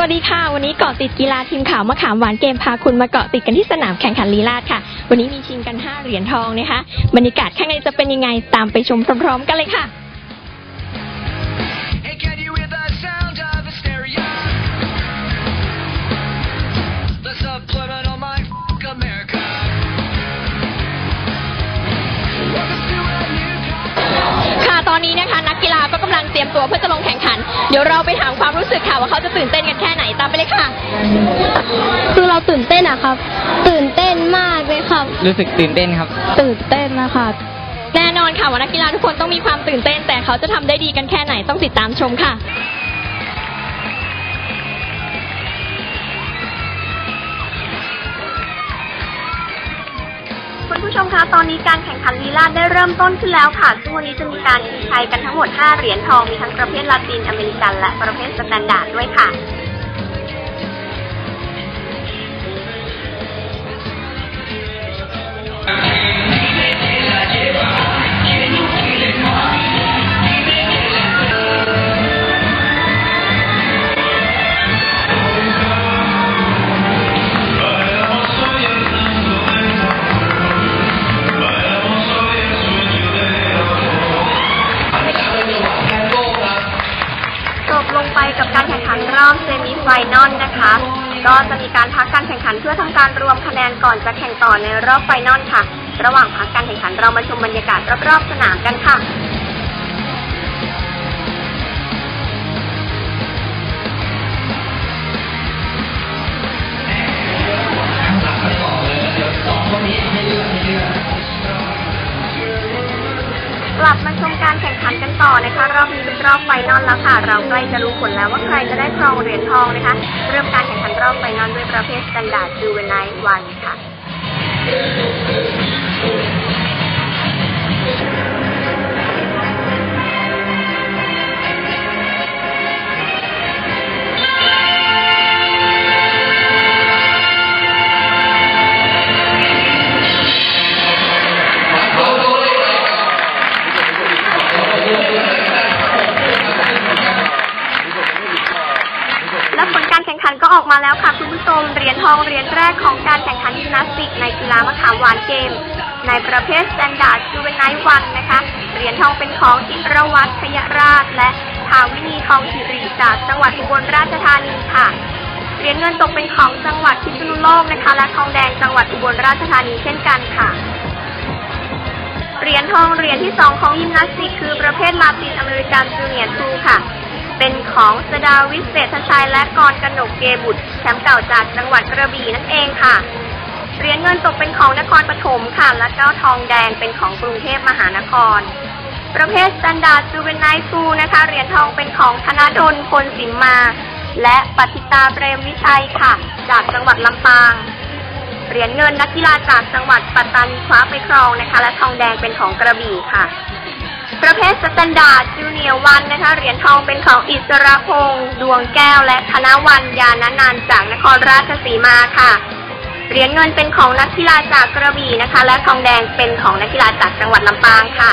วัสดีค่ะ วันนี้เกาะติดกีฬาทีมข่าวมะขามหวานเกมพาคุณมาเกาะติดกันที่สนามแข่งขันลีลาดค่ะ วันนี้มีชิงกัน 5 เหรียญทองนะคะ บรรยากาศข้างในจะเป็นยังไงตามไปชมพร้อมๆกันเลยค่ะ Hey, can you hear the sound of the stereo? The subliminal mind f- America. Welcome to a new time. ค่ะตอนนี้นะคะ นักกีฬาก็กำลังเตรียมตัวเพื่อจะลงแข่งขัน เดี๋ยวเราไปถามความรู้สึกค่ะว่าเขาจะตื่นเต้นกันแค่ไหนตามไปเลยค่ะ คือเราตื่นเต้นอะครับ ตื่นเต้นมากเลยครับ รู้สึกตื่นเต้นครับ ตื่นเต้นนะคะแน่นอนค่ะว่านักกีฬาทุกคนต้องมีความตื่นเต้น แต่เขาจะทำได้ดีกันแค่ไหนต้องติดตามชมค่ะ มคะ ตอนนี้การแข่งขันลีลาดได้เริ่มต้นขึ้นแล้วค่ะซึ่งวันนี้จะมีการชิงชัยกันทั้งหมด 5 เหรียญทอง มีทั้งประเภทลาตินอเมริกัน และประเภทสแตนดาร์ดด้วยค่ะ กับการแข่งขันรอบเซมิไฟนอลนะคะ ก็จะมีการพักการแข่งขันเพื่อทำการรวมคะแนนก่อนจะแข่งต่อในรอบไฟนอลค่ะ ระหว่างพักการแข่งขันเรามาชมบรรยากาศรอบๆสนามกันค่ะ การแข่งขันกันต่อนะคะรอบนี้เป็นรอบไฟนอลแล้วค่ะ เราใกล้จะรู้ผลแล้วว่าใครจะได้ครองเหรียญทองนะคะ เริ่มการแข่งขันรอบไฟนอลด้วยประเภทสแตนดาร์ดจูเวนไนวันค่ะ มาแล้วค่ะคุณผู้ชมเหรียญทองเหรียญแรกของการแข่งขันยิมนาสติก ในกีฬามะขามหวานเกม ในประเภทสแตนดาร์ดจูเวนไนท์วันนะคะเหรียญทองเป็นของอินรวัตรพยราช และทาวินีทองสิริจากจังหวัดอุบลราชธานีค่ะเหรียญเงินตกเป็นของจังหวัดพิษณุโลกนะคะ และทองแดงจังหวัดอุบลราชธานีเช่นกันค่ะเหรียญทองเหรียญที่สองของยิมนาสติก คือประเภทลาตินอเมริกันจูเนียร์ทูค่ะ ของสดาวิเศษชัยและกรกนกเกบุตรแชมป์เก่าจากจังหวัดกระบี่นั่นเองค่ะเหรียญเงินตกเป็นของนครปฐมค่ะ และก็ทองแดงเป็นของกรุงเทพมหานคร ประเภทสแตนดาร์ดจูเวนไนฟูนะคะเหรียญทองเป็นของธนาดลพลสิมมา และปฏิตาเปรมวิชัยค่ะ จากจังหวัดลำปางเหรียญเงินนักกีฬาจากจังหวัดปัตตานีคว้าไปครองนะคะ และทองแดงเป็นของกระบี่ค่ะ ประเภทสแตนดาร์ดจูเนียร์วันนะคะ เหรียญทองเป็นของอิสระพงษ์ดวงแก้วและธนวันยานนันจากนครราชสีมาค่ะ เหรียญเงินเป็นของนักกีฬาจากกระบี่นะคะ และทองแดงเป็นของนักกีฬาจากจังหวัดลำปางค่ะ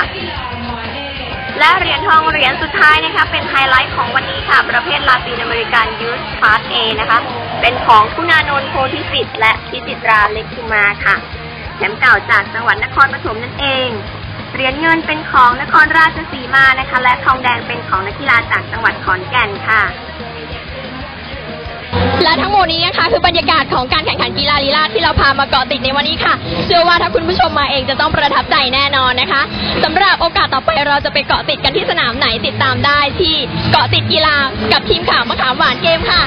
และเหรียญทองเหรียญสุดท้ายนะคะ เป็นไฮไลท์ของวันนี้ค่ะ ประเภทลาตินอเมริกันยูสพาร์ทเอนะคะ เป็นของคุณานนท์โพธิสิทธิ์และพิจิตราเล็กคุมาค่ะแชมป์เก่าจากจังหวัดนครปฐมนั่นเอง เหรียญเงินเป็นของนครราชสีมานะคะ และทองแดงเป็นของนักกีฬาจากจังหวัดขอนแก่นค่ะ และทั้งหมดนี้นะคะคือบรรยากาศของการแข่งขันกีฬาลีลาดที่เราพามาเกาะติดในวันนี้ค่ะ เชื่อว่าถ้าคุณผู้ชมมาเองจะต้องประทับใจแน่นอนนะคะสำหรับโอกาสต่อไปเราจะไปเกาะติดกันที่สนามไหนติดตามได้ที่เกาะติดกีฬากับทีมข่าวมะขามหวานเกมค่ะ